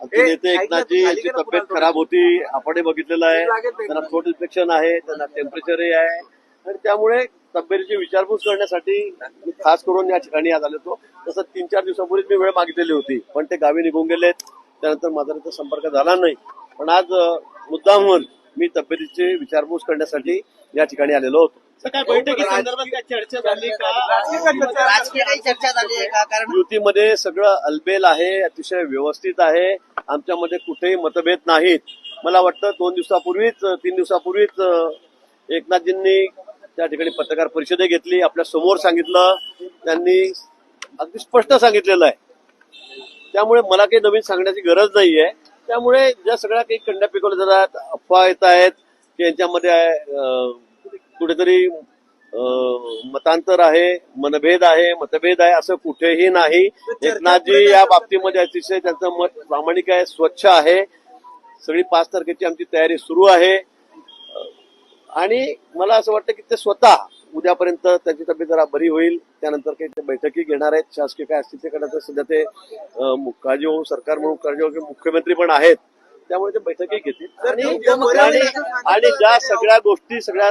आमचे नेते एकनाथजी यांची तब्येत खराब होती आपणही बघितलेलं आहे. त्यांना थ्रोट इन्फेक्शन आहे त्यांना टेम्परेचरही आहे. आणि त्यामुळे तब्येतीची विचारपूस करण्यासाठी मी खास करून या ठिकाणी आज आलो तसं तीन चार दिवसापूर्वीच मी वेळ मागितलेली होती. पण ते गावी निघून गेलेत. त्यानंतर माझा संपर्क झाला नाही. पण आज मुद्दामहून मी तब्येतीची विचारपूस करण्यासाठी या ठिकाणी आलेलो होतो. काय बैठकी संदर्भात काय चर्चा झाली का? राजकीय काही चर्चा झाली आहे का? कारण युतीमध्ये सगळं अलबेल आहे अतिशय व्यवस्थित आहे. आमच्यामध्ये कुठेही मतभेद नाहीत. मला वाटतं दोन दिवसापूर्वीच तीन दिवसापूर्वीच एकनाथजींनी त्या ठिकाणी पत्रकार परिषदे घेतली आपल्यासमोर सांगितलं. त्यांनी अगदी स्पष्ट सांगितलेलं आहे. त्यामुळे मला काही नवीन सांगण्याची गरज नाहीये. त्यामुळे ज्या सगळ्या काही कंड्या पिकवल्या जातात अफवा येत आहेत की यांच्यामध्ये कुठेतरी मतांतर आहे मनभेद आहे मतभेद आहे असं कुठेही नाही. एकनाथजी या बाबतीमध्ये अतिशय त्यांचं मत प्रामाणिक आहे स्वच्छ आहे. सगळी पाच तारखेची आमची तयारी सुरू आहे. आणि मला असं वाटतं की ते स्वतः उद्यापर्यंत त्यांची तब्येत जरा बरी होईल. त्यानंतर काही ते बैठकी घेणार आहेत. शासकीय काय असतील ते करण्याचं सध्या ते मु- काळजीवाहू सरकार म्हणून काळजीवाहू मुख्यमंत्री पण आहेत. त्यामुळे ते बैठकी घेतील. आणि ज्या सगळ्या गोष्टी सगळ्या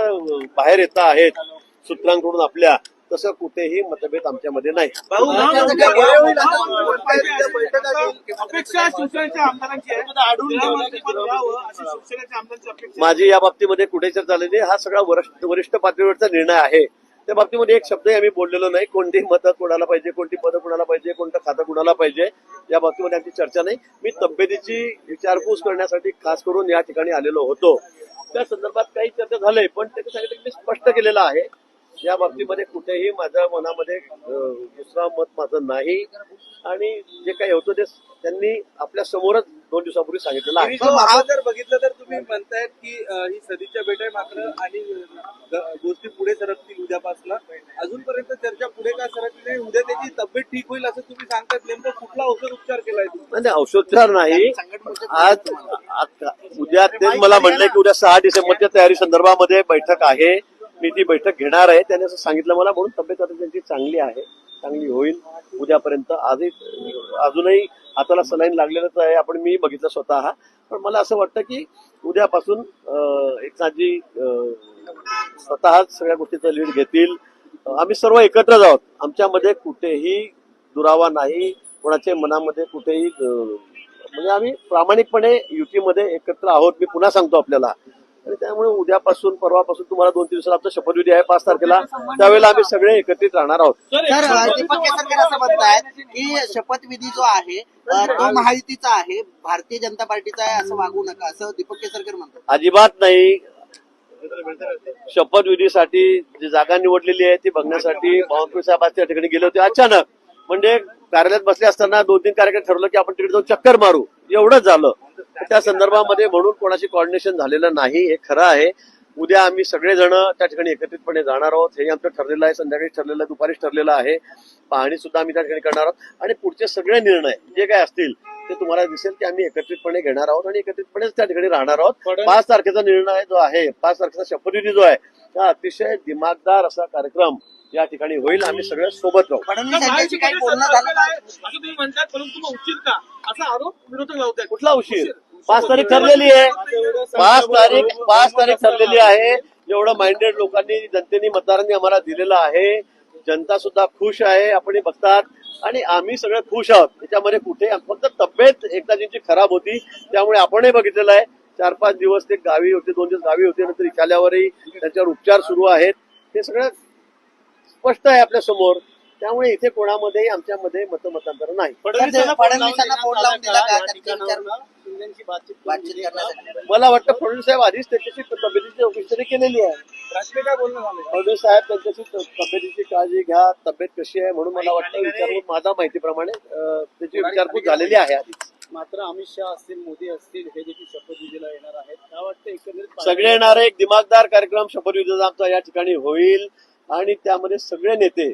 बाहेर येत आहेत सूत्रांकडून आपल्या तसं कुठेही मतभेद आमच्यामध्ये नाही. माझी या बाबतीमध्ये कुठे चर्चा झालेली आहे. हा सगळा वरिष्ठ वरिष्ठ पातळीवरचा निर्णय आहे. त्या बाबतीमध्ये एक शब्दही आम्ही बोललेलो नाही. कोणती मतं कोणाला पाहिजे कोणती पदं कोणाला पाहिजे कोणतं खातं कोणाला पाहिजे. या बाबतीमध्ये आमची चर्चा नाही. मी तब्येतीची विचारपूस करण्यासाठी खास करून या ठिकाणी आलेलो होतो. त्या संदर्भात काही चर्चा झाली पण त्याच्या सांगितलं मी स्पष्ट केलेलं आहे. या बाबतीमध्ये कुठेही माझ्या मनामध्ये दुसरा मत माझं नाही. आणि जे काही होतं ते त्यांनी आपल्या समोरच दोन दिवसापूर्वी सांगितलेलं आहे. जर बघितलं तर तुम्ही म्हणतायत की ही सदिच्छा भेट आहे मात्र आणि गोष्टी पुढे सरकतील उद्यापासून. अजूनपर्यंत चर्चा पुढे का सरकली नाही? उद्या त्याची तब्येत ठीक होईल असं तुम्ही सांगताय नेमकं कुठला औषध उपचार केलाय औषधोपचार नाही आज आज- उद्या ते मला म्हणले की उद्या सहा डिसेंबरच्या तयारी संदर्भामध्ये बैठक आहे. मी ती बैठक घेणार आहे. त्याने असं सांगितलं मला म्हणून तब्येत आता त्यांची चांगली आहे. चांगली होईल. उद्यापर्यंत आजही अजूनही हाताला सलाईन लागलेलंच आहे. आपण मी बघितलं स्वतः. पण मला असं वाटतं की उद्यापासून एकनाथजी स्वतः स्वतःच सगळ्या गोष्टीचं लीड घेतील. आम्ही सर्व एकत्रच आहोत. आमच्यामध्ये कुठेही दुरावा नाही. कोणाच्या मनामध्ये कुठेही म्हणजे आम्ही प्रामाणिकपणे युतीमध्ये एकत्र आहोत. मी पुन्हा सांगतो आपल्याला. आणि त्यामुळे उद्यापासून परवापासून तुम्हाला दोन तीन दिवसात आमचा शपथविधी आहे पाच तारखेला. त्यावेळेला आम्ही सगळे एकत्रित राहणार आहोत. दीपक केसरकर असं म्हणतायत की शपथविधी जो आहे अ, तो महायुतीचा आहे भारतीय जनता पार्टीचा आहे असं वागू नका असं दीपक केसरकर म्हणतात. अजिबात नाही. शपथविधीसाठी जी जागा निवडलेली आहे ती बघण्यासाठी बावनकुळे साहेब आज त्या ठिकाणी गेले होते. अचानक म्हणजे कार्यालयात बसले असताना दोन तीन कार्यक्रम ठरवलं की आपण तिकडे जाऊन चक्कर मारू. एवढंच झालं. त्या संदर्भामध्ये म्हणून कोणाशी कॉर्डिनेशन झालेलं नाही हे खरं आहे. उद्या आम्ही सगळेजण त्या ठिकाणी एकत्रितपणे जाणार आहोत. हे आमचं ठरलेलं आहे. संध्याकाळी ठरलेलं आहे दुपारीच ठरलेलं आहे. पाहणी सुद्धा आम्ही त्या ठिकाणी करणार आहोत. आणि पुढचे सगळे निर्णय जे काय असतील ते तुम्हाला दिसेल की आम्ही एकत्रितपणे घेणार आहोत आणि एकत्रितपणेच त्या ठिकाणी राहणार आहोत. पाच तारखेचा निर्णय जो आहे पाच तारखेचा शपथविधी जो आहे हा अतिशय दिमागदार असा कार्यक्रम या ठिकाणी होईल. आम्ही सगळे सोबत राहू म्हणतात परंतु उशीर का? असा आरोप विरोधक लावताय कुठला उशीर. पाच तारीख ठरलेली आहे. पाच तारीख पाच तारीख ठरलेली आहे. एवढं माइंडेड लोकांनी जनतेने मतदारांनी आम्हाला दिलेलं आहे. जनता सुद्धा खुश आहे. आपण हे बघतात. आणि आम्ही सगळे खुश आहोत. त्याच्यामध्ये कुठे फक्त तब्येत एकदाजींची खराब होती त्यामुळे आपणही बघितलेलं आहे. चार पाच दिवस ते गावी होते दोन दिवस गावी होते नंतर इथे आल्यावरही त्यांच्यावर उपचार सुरू आहेत. हे सगळं स्पष्ट आहे आपल्यासमोर. त्यामुळे इथे कोणामध्येही आमच्यामध्ये मतमतांतर नाही. तीन चार बातचीत करण्यासाठी. मला वाटतं फडणवीस साहेब आधीच त्याच्याशी तब्येतीची चौकशी तरी केलेली आहे. राजकीय काय बोलणं झालं फडणवीस साहेब त्यांच्याशी तब्येतीची काळजी घ्या तब्येत कशी आहे म्हणून मला वाटतं विचारपूस माझ्या माहितीप्रमाणे अं, त्याची विचारपूस झालेली आहे आधीच. मात्र अमित शहा असतील मोदी असतील हे देखील शपथविधीला येणार आहेत. काय वाटतं एकंदरीत सगळे येणारे एक दिमागदार कार्यक्रम शपथविधीचा आमचा या ठिकाणी होईल. आणि त्यामध्ये सगळे नेते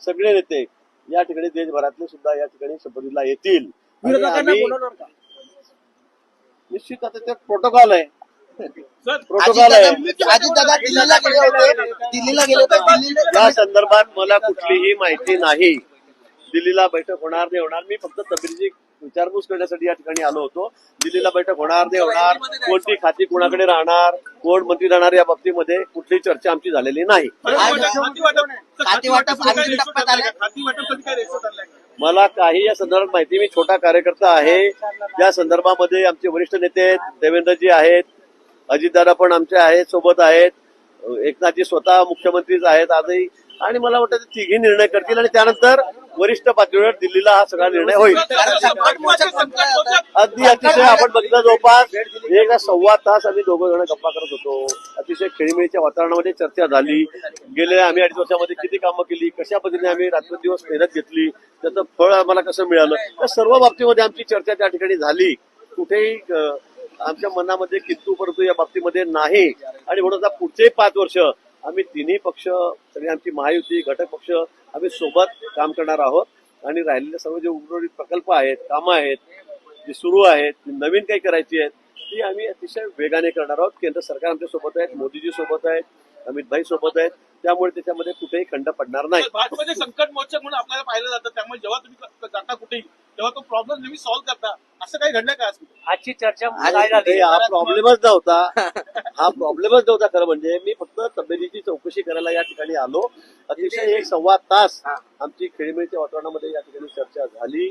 सगळे नेते या ठिकाणी देशभरातले सुद्धा या ठिकाणी शपथविधीला येतील. आणि विरोधकांना आम्ही- बोलवणार का? निश्चित आता त्यात प्रोटोकॉल आहे. सर प्रोटोकॉल आहे. दादा दिल्लीला गेले होते. दिल्लीला गेले होते. दिल्लीला या संदर्भात मला कुठलीही माहिती नाही. दिल्लीला बैठक होणार नाही होणार. मी फक्त तब्येतीची विचारपूस करण्यासाठी या ठिकाणी आलो होतो. दिल्लीला बैठक होणार नाही होणार. कोणती खाती कुणाकडे राहणार? कोण मंत्री राहणार या बाबतीमध्ये कुठलीही चर्चा आमची झालेली नाही. खाती वाटप अंतिम टप्प्यात? खाती वाटप मला काही या संदर्भात माहिती मी छोटा कार्यकर्ता आहे. त्या संदर्भामध्ये आमचे वरिष्ठ नेते देवेंद्रजी आहेत अजितदादा पण आमचे आहेत सोबत आहेत. एकनाथजी स्वतः मुख्यमंत्रीच आहेत आजही. आणि मला वाटतं तिघी निर्णय करतील आणि त्यानंतर वरिष्ठ पातळीवर दिल्लीला हा सगळा निर्णय होईल. अगदी अतिशय आपण बघितलं जवळपास एक सव्वा तास आम्ही दोघं जण गप्पा करत होतो. अतिशय खेळीमेळीच्या वातावरणामध्ये चर्चा झाली. गेल्या आम्ही अडीच वर्षामध्ये किती कामं केली कशा पद्धतीने आम्ही रात्रदिवस मेहनत घेतली त्याचं फळ आम्हाला कसं मिळालं या सर्व बाबतीमध्ये आमची चर्चा त्या ठिकाणी झाली. कुठेही आमच्या मनामध्ये किंतू परंतु या बाबतीमध्ये नाही. आणि म्हणून आता पुढचे पाच वर्ष आम्ही तिन्ही पक्ष सगळी आमची महायुती घटक पक्ष आम्ही सोबत काम करणार आहोत. आणि राहिलेले सर्व जे उर्वरित प्रकल्प आहेत कामं आहेत जी सुरू आहेत जी नवीन काही करायची आहेत ती आम्ही अतिशय वेगाने करणार आहोत. केंद्र सरकार आमच्यासोबत आहेत मोदीजी सोबत आहेत अमित भाई सोबत आहेत. त्यामुळे त्याच्यामध्ये कुठेही खंड पडणार नाही. भाजपमध्ये संकट मोर्चा म्हणून आपल्याला पाहिलं जातं. त्यामुळे जेव्हा तुम्ही जाता कुठेही तेव्हा तो प्रॉब्लेम नेहमी सॉल्व्ह करता. असं काही घडलं का आज? आजची चर्चा हा प्रॉब्लेमच नव्हता. हा प्रॉब्लेमच नव्हता खरं म्हणजे. मी फक्त तब्येतीची चौकशी करायला या ठिकाणी आलो. अतिशय एक सव्वा तास आमची खेळीमेळीच्या वातावरणामध्ये या ठिकाणी चर्चा झाली.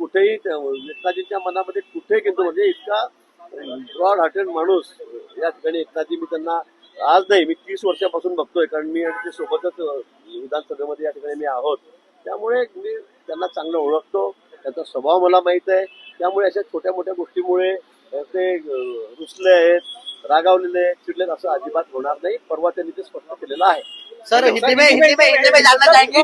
कुठेही एकनाथजींच्या मनामध्ये कुठे किंतु म्हणजे इतका ब्रॉड हार्टेड माणूस या ठिकाणी एकनाथजी मी त्यांना आज नाही मी तीस वर्षापासून बघतोय. कारण मी आणि ते सोबतच विधानसभेमध्ये या ठिकाणी मी आहोत. त्यामुळे मी त्यांना चांगलं ओळखतो. त्यांचा स्वभाव मला माहीत आहे. त्यामुळे अशा छोट्या मोठ्या गोष्टीमुळे ते रुसले आहेत. रागावलेले चिडलेत असं अजिबात होणार नाही. परवा त्यांनी ते स्पष्ट केलेलं आहे. सर हिंदी में हिंदी में हिंदी में जानना चाहेंगे